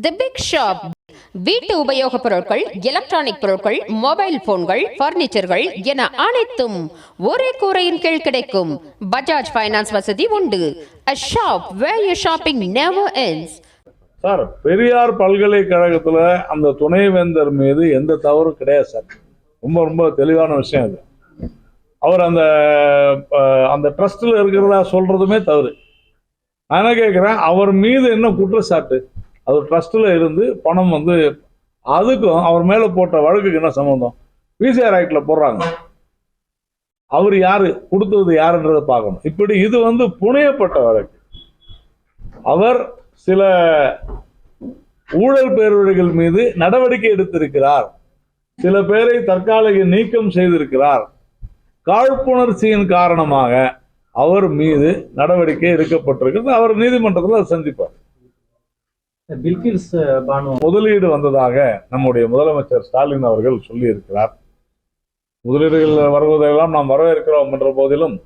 The big shop வீட்டு உபயோகப் பொருட்கள் எலக்ட்ரானிக் பொருட்கள் மொபைல் போன்கள் பர்னிச்சர்கள் என அனைத்தும் ஒரே கூரையின் கீழ் கிடைக்கும். பஜாஜ் ஃபைனான்ஸ் வசதி உண்டு. A shop where you shopping never ends. Sir Periyar பல்கலைக்கழகத்துல அந்த துணைவேந்தர் மீது எந்த தவறும் கிடையாது சார். ரொம்ப ரொம்ப தெளிவான விஷயம் அது. அவர் அந்த அந்த ட்ரஸ்டில் இருக்கிறதா சொல்றதுமே தவறு. நான் கேட்குறேன் அவர் மீது என்ன குற்றச்சாட்டு? அது ட்ரஸ்ட்ல இருந்து பணம் வந்து அதுக்கும் அவர் மேல போட்ட வழக்குக்கு என்ன சம்பந்தம்? பிசிஆர் ஆக்ட்ல போடுறாங்க. அவர் யாரு? கொடுத்தது யாருன்றதை பார்க்கணும். இப்படி இது வந்து புனையப்பட்ட வழக்கு. அவர் சில ஊழல் பேரவழிகள் மீது நடவடிக்கை எடுத்திருக்கிறார். சில பேரை தற்காலிக நீக்கம் செய்திருக்கிறார். காழ்ப்புணர்ச்சியின் காரணமாக அவர் மீது நடவடிக்கை எடுக்கப்பட்டிருக்கிறது. அவர் நீதிமன்றத்தில் சந்திப்பார். பில்கிஸ் பானு. முதலீடு வந்ததாக நம்முடைய முதலமைச்சர் ஸ்டாலின் அவர்கள் சொல்லியிருக்கிறார். முதலீடுகள் வருவதையெல்லாம் நாம் வரவேற்கிறோம் என்ற போதிலும்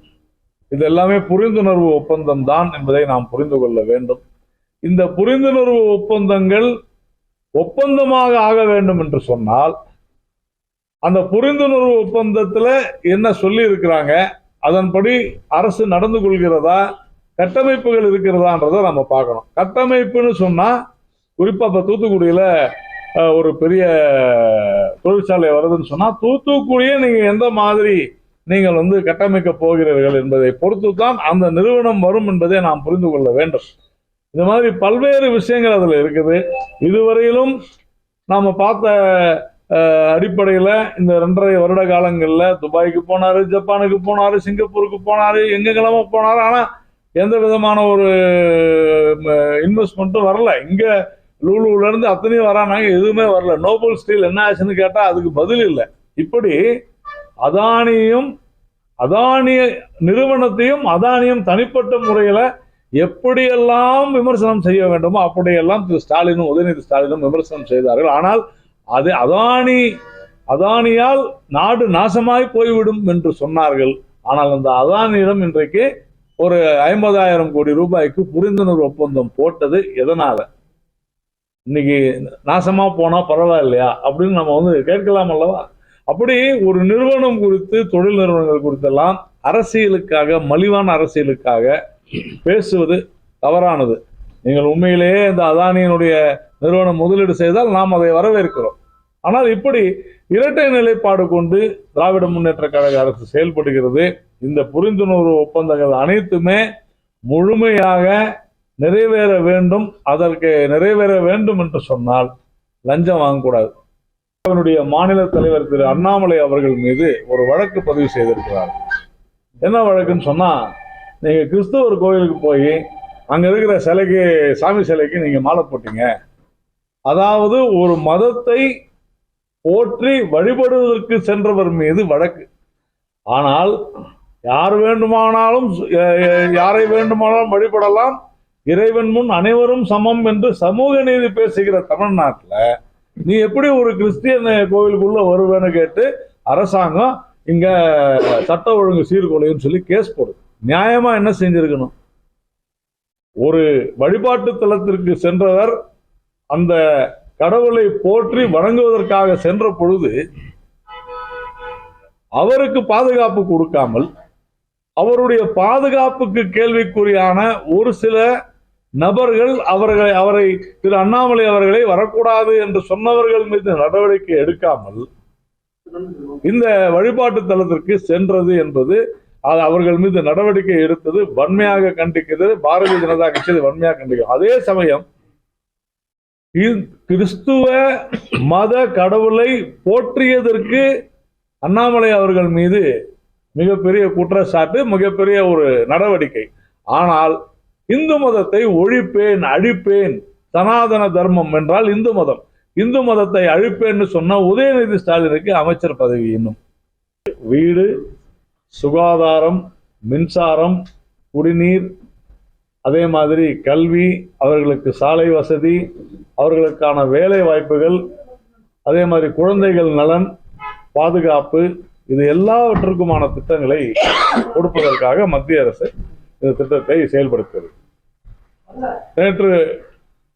இது எல்லாமே புரிந்துணர்வு ஒப்பந்தம் தான் என்பதை நாம் புரிந்து கொள்ள வேண்டும். இந்த புரிந்துணர்வு ஒப்பந்தங்கள் ஒப்பந்தமாக ஆக வேண்டும் என்று சொன்னால் அந்த புரிந்துணர்வு ஒப்பந்தத்துல என்ன சொல்லி இருக்கிறாங்க அதன்படி அரசு நடந்து கொள்கிறதா கட்டமைப்புகள் இருக்கிறதான்றதை நம்ம பார்க்கணும். கட்டமைப்புன்னு சொன்னால் குறிப்பா இப்போ தூத்துக்குடியில ஒரு பெரிய தொழிற்சாலை வருதுன்னு சொன்னால் தூத்துக்குடியே நீங்கள் எந்த மாதிரி நீங்கள் வந்து கட்டமைக்க போகிறீர்கள் என்பதை பொறுத்து தான் அந்த நிறுவனம் வரும் என்பதை நாம் புரிந்து கொள்ள வேண்டும். இந்த மாதிரி பல்வேறு விஷயங்கள் அதில் இருக்குது. இதுவரையிலும் நாம பார்த்த அடிப்படையில் அடிப்படையில இந்த ரெண்டரை வருட காலங்களில் துபாய்க்கு போனாரு ஜப்பானுக்கு போனாரு சிங்கப்பூருக்கு போனாரு எங்கெங்கெல்லாமோ போனார் ஆனால் எந்த விதமான ஒரு இன்வெஸ்ட்மெண்ட்டும் வரல. இங்கே லூலுல இருந்து அத்தனையும் வரானாங்க எதுவுமே வரல. நோபல் ஸ்டீல் என்ன ஆச்சுன்னு கேட்டால் அதுக்கு பதில் இல்லை. இப்படி அதானியும் அதானிய நிறுவனத்தையும் அதானியும் தனிப்பட்ட முறையில் எப்படியெல்லாம் விமர்சனம் செய்ய வேண்டுமோ அப்படியெல்லாம் திரு ஸ்டாலினும் உதயநிதி ஸ்டாலினும் விமர்சனம் செய்தார்கள். ஆனால் அது அதானி அதானியால் நாடு நாசமாய் போய்விடும் என்று சொன்னார்கள். ஆனால் அந்த அதானியிடம் இன்றைக்கு ஒரு ஐம்பதாயிரம் கோடி ரூபாய்க்கு புரிந்துணர்வு ஒப்பந்தம் போட்டது எதனால? இன்னைக்கு நாசமா போனா பரவாயில்லையா? அப்படின்னு நம்ம வந்து கேட்கலாம் அல்லவா? அப்படி ஒரு நிறுவனம் குறித்து தொழில் நிறுவனங்கள் குறித்தெல்லாம் அரசியலுக்காக மலிவான அரசியலுக்காக பேசுவது தவறானது. நீங்கள் உண்மையிலேயே இந்த அதானியினுடைய நிறுவனம் முதலீடு செய்தால் நாம் அதை வரவேற்கிறோம். ஆனால் இப்படி இரட்டை நிலைப்பாடு கொண்டு திராவிட முன்னேற்ற கழக அரசு செயல்படுகிறது. இந்த புரிந்துணர்வு ஒப்பந்தங்கள் அனைத்துமே முழுமையாக நிறைவேற வேண்டும் அதற்கு நிறைவேற வேண்டும் என்று சொன்னால் லஞ்சம் வாங்கக்கூடாது. அவனுடைய மாநில தலைவர் திரு அண்ணாமலை அவர்கள் மீது ஒரு வழக்கு பதிவு செய்திருக்கிறார். என்ன வழக்குன்னு சொன்னா நீங்க கிறிஸ்துவர் கோயிலுக்கு போய் அங்க இருக்கிற சிலைக்கு சாமி சிலைக்கு நீங்க மாலை போட்டீங்க. அதாவது ஒரு மதத்தை போற்றி வழிபடுவதற்கு சென்றவர் மீது வழக்கு. ஆனால் யார் வேண்டுமானாலும் யாரை வேண்டுமானாலும் வழிபடலாம். இறைவன் முன் அனைவரும் சமம் என்று சமூக நீதி பேசுகிற தமிழ்நாட்டில் நீ எப்படி ஒரு கிறிஸ்டியன் கோவிலுக்குள்ள வருவேன்னு கேட்டு அரசாங்கம் இங்க சட்ட ஒழுங்கு சீர்குலையும் சொல்லி கேஸ் போடுது. நியாயமா என்ன செஞ்சிருக்கணும்? ஒரு வழிபாட்டு தலத்திற்கு சென்றவர் அந்த கடவுளை போற்றி வணங்குவதற்காக சென்ற பொழுது அவருக்கு பாதுகாப்பு கொடுக்காமல் அவருடைய பாதுகாப்புக்கு கேள்விக்குறியான ஒரு சில நபர்கள் அவர்களை அவரை திரு அண்ணாமலை அவர்களை வரக்கூடாது என்று சொன்னவர்கள் மீது நடவடிக்கை எடுக்காமல் இந்த வழிபாட்டு தலத்திற்கு சென்றது என்பது அது அவர்கள் மீது நடவடிக்கை எடுத்தது வன்மையாக கண்டிக்கிறது. பாரதிய ஜனதா கட்சி வன்மையாக கண்டிக்கிறது. அதே சமயம் கிறிஸ்துவ மத கடவுளை போற்றியதற்கு அண்ணாமலை அவர்கள் மீது மிகப்பெரிய குற்றச்சாட்டு மிகப்பெரிய ஒரு நடவடிக்கை. ஆனால் இந்து மதத்தை ஒழிப்பேன் அழிப்பேன் சனாதன தர்மம் என்றால் இந்து மதம். இந்து மதத்தை அழிப்பேன்னு சொன்ன உதயநிதி ஸ்டாலினுக்கு அமைச்சர் பதவி இன்னும். வீடு சுகாதாரம் மின்சாரம் குடிநீர் அதே மாதிரி கல்வி அவர்களுக்கு சாலை வசதி அவர்களுக்கான வேலை வாய்ப்புகள் அதே மாதிரி குழந்தைகள் நலன் பாதுகாப்பு இது எல்லாவற்றுக்குமான திட்டங்களை கொடுப்பதற்காக மத்திய அரசு இந்த திட்டத்தை செயல்படுத்துகிறது நேற்று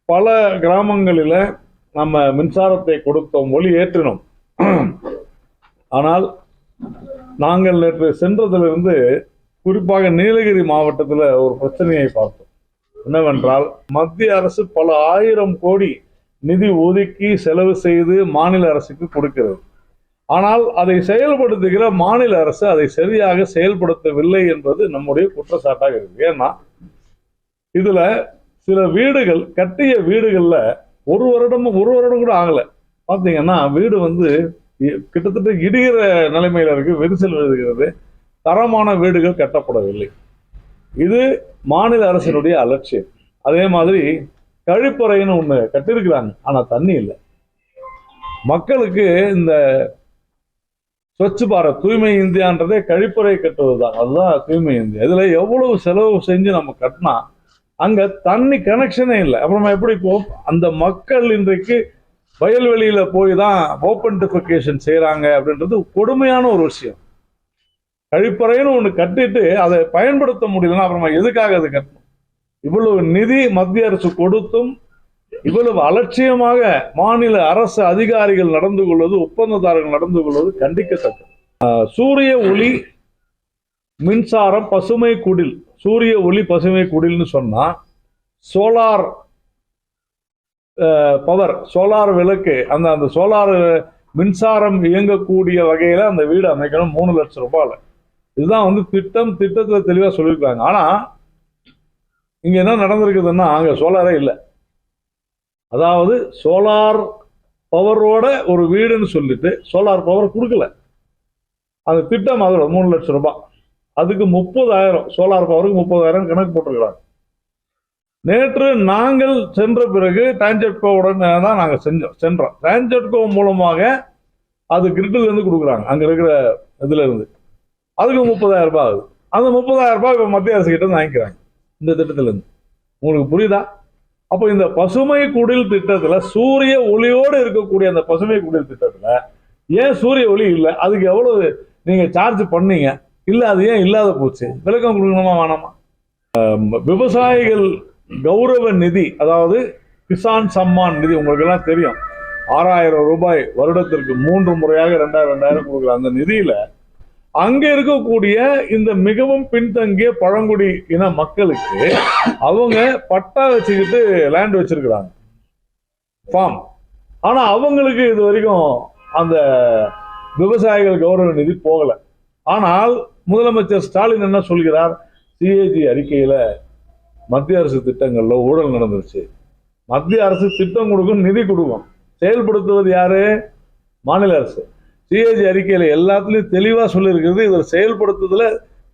பல கிராமங்களில் நம்ம மின்சாரத்தை கொடுத்தோம் ஒளி ஏற்றினோம். ஆனால் நாங்கள் நேற்று சென்றதிலிருந்து குறிப்பாக நீலகிரி மாவட்டத்தில் ஒரு பிரச்சனையை பார்த்தோம். என்னவென்றால் மத்திய அரசு பல ஆயிரம் கோடி நிதி ஒதுக்கி செலவு செய்து மாநில அரசுக்கு கொடுக்கிறது. ஆனால் அதை செயல்படுத்துகிற மாநில அரசு அதை சரியாக செயல்படுத்தவில்லை என்பது நம்முடைய குற்றச்சாட்டாக இருக்கு. ஏன்னா இதுல சில வீடுகள் கட்டிய வீடுகள்ல ஒரு வருடம் ஒரு வருடம் கூட ஆகல. பார்த்தீங்கன்னா வீடு வந்து கிட்டத்தட்ட இடிகிற நிலைமையில இருக்கு விரிசல் விழுகிறது. தரமான வீடுகள் கட்டப்படவில்லை. இது மாநில அரசினுடைய அலட்சியம். அதே மாதிரி கழிப்பறைன்னு ஒண்ணு கட்டியிருக்கிறாங்க. ஆனா தண்ணி இல்லை. மக்களுக்கு இந்த ஸ்வச் பாரத் தூய்மை இந்தியான்றதே கழிப்பறை கட்டுவதுதான். அதுதான் தூய்மை இந்தியா. இதில் எவ்வளவு செலவு செஞ்சு நம்ம கட்டினா அங்க தண்ணி கனெக்ஷனே இல்லை. அப்புறமா எப்படி போ அந்த மக்கள் இன்றைக்கு வயல்வெளியில போய் தான் ஓப்பன் டிஃபிகேஷன் செய்கிறாங்க அப்படின்றது கொடுமையான ஒரு விஷயம். கழிப்பறைன்னு ஒன்று கட்டிட்டு அதை பயன்படுத்த முடியலன்னா அப்புறமா எதுக்காக அது கட்டணும்? இவ்வளவு நிதி மத்திய அரசு கொடுத்தும் இவ்வளவு அலட்சியமாக மாநில அரசு அதிகாரிகள் நடந்து கொள்வது ஒப்பந்ததாரர்கள் நடந்து கொள்வது கண்டிக்கத்தக்கது. ஆஹ் சூரிய ஒளி மின்சாரம் பசுமை குடில் சூரிய ஒளி பசுமை குடில்னு சொன்னா சோலார் பவர் சோலார் விளக்கு அந்த அந்த சோலார் மின்சாரம் இயங்கக்கூடிய வகையில அந்த வீடு அமைக்கணும். மூணு லட்சம் ரூபாயில. இதுதான் வந்து திட்டம் திட்டத்தில் தெளிவாக சொல்லியிருக்காங்க. ஆனால் இங்கே என்ன நடந்திருக்குதுன்னா அங்கே சோலாரே இல்லை. அதாவது சோலார் பவரோட ஒரு வீடுன்னு சொல்லிட்டு சோலார் பவர் கொடுக்கல. அந்த திட்டம் அதோட மூணு லட்சம் ரூபாய் அதுக்கு முப்பதாயிரம் சோலார் பவருக்கு முப்பதாயிரம் கணக்கு போட்டிருக்கிறாங்க. நேற்று நாங்கள் சென்ற பிறகு டான்ஜெட்கோவுடன் தான் நாங்கள் செஞ்சோம் சென்றோம். டான்ஜெட்கோ மூலமாக அது கிரிட்டிலேருந்து கொடுக்குறாங்க. அங்கே இருக்கிற இதுலேருந்து அதுக்கு முப்பதாயிரம் ரூபாய் ஆகுது. அந்த முப்பதாயிரம் ரூபாய் இப்போ மத்திய அரசு கிட்ட வாங்கிக்கிறாங்க. இந்த திட்டத்திலேருந்து. உங்களுக்கு புரியுதா? அப்போ இந்த பசுமை குடில் திட்டத்தில் சூரிய ஒளியோடு இருக்கக்கூடிய அந்த பசுமை குடில் திட்டத்தில் ஏன் சூரிய ஒளி இல்லை? அதுக்கு எவ்வளவு நீங்கள் சார்ஜ் பண்ணீங்க? இல்லை அது ஏன் இல்லாத போச்சு? விளக்கம் கொடுக்கணுமா வேணாமா? விவசாயிகள் கௌரவ நிதி அதாவது கிசான் சம்மான் நிதி உங்களுக்கு எல்லாம் தெரியும். ஆறாயிரம் ரூபாய் வருடத்திற்கு மூன்று முறையாக ரெண்டாயிரம் ரெண்டாயிரம் கொடுக்குற அந்த நிதியில அங்க இருக்கக்கூடிய இந்த மிகவும் பின்தங்கிய பழங்குடி இன மக்களுக்கு அவங்க பட்டா வச்சுக்கிட்டு லேண்ட் வச்சிருக்கிறாங்க. ஃபார்ம் ஆனா அவங்களுக்கு இது வரைக்கும் அந்த விவசாயிகள் கௌரவ நிதி போகல. ஆனால் முதலமைச்சர் ஸ்டாலின் என்ன சொல்கிறார்? சிஏஜி அறிக்கையில மத்திய அரசு திட்டங்கள்ல ஊழல் நடந்துருச்சு. மத்திய அரசு திட்டம் கொடுக்கும் நிதி கொடுக்கும். செயல்படுத்துவது யாரு? மாநில அரசு. சிஏஜி அறிக்கையில எல்லாத்துலயும் தெளிவா சொல்லியிருக்கிறது இதில் செயல்படுத்துறதுல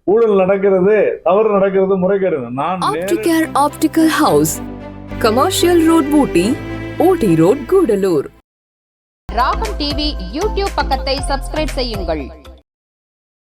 ஊழல் நடக்கிறது தவறு நடக்கிறது முறைகேடு நான் Opticare Optical House, Commercial Road Booty, OT Road Gudalur. Ragam TV YouTube பக்கத்தை சப்ஸ்கிரைப் செய்யுங்கள்